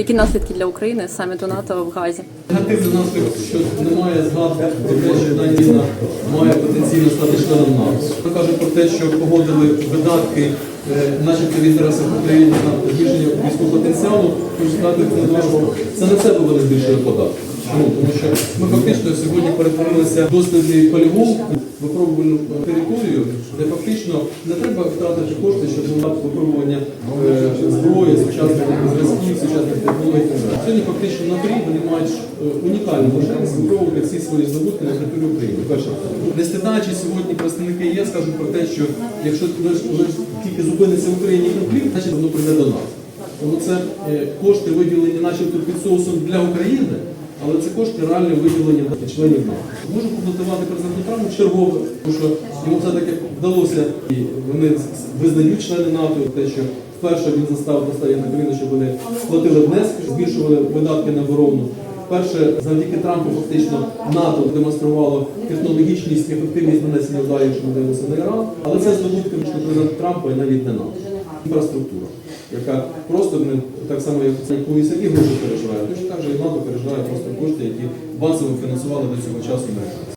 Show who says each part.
Speaker 1: Які наслідки для України саміту НАТО в Газі?
Speaker 2: Негативний наслідок, що немає згадки про те, що дані війна має потенційно стати членом НАТО. Ми кажуть про те, що погодили видатки, е, начебто в інтересах України на збільшення військового потенціалу. результати це не себе вони збільшили податки. Чому? Тому що ми фактично сьогодні перетворилися в дослідний полігон, випробувальну територію, де фактично не треба втратити кошти, щоб було випробування е, зброї, сучасних зв'язків, сучасних технологій. Сьогодні фактично на Крі вони мають е, унікальну можливість випробувати всі свої здобутки на території України. Не стидаючи сьогодні представники ЄС кажуть про те, що якщо тільки зупиниться в Україні конфлікт, значить воно прийде до нас. Тому це е, кошти виділені начебто під для України, але це кошти реально виділені для членів НАТО. Можу комплектувати президенту Трампу чергове, тому що йому все-таки вдалося, і вони визнають члени НАТО, те, що вперше він заставив поставити на Україну, щоб вони сплатили внески, збільшували видатки на оборону. Перше, завдяки Трампу фактично НАТО демонструвало технологічність і ефективність нанесення ударів, якщо ми дивимося на Іран, але це здобутки що президента Трампа і навіть не НАТО. Інфраструктура, яка просто не так само, як і гроші переживає, НАТО переживає просто кошти, які базово фінансували до цього часу американці.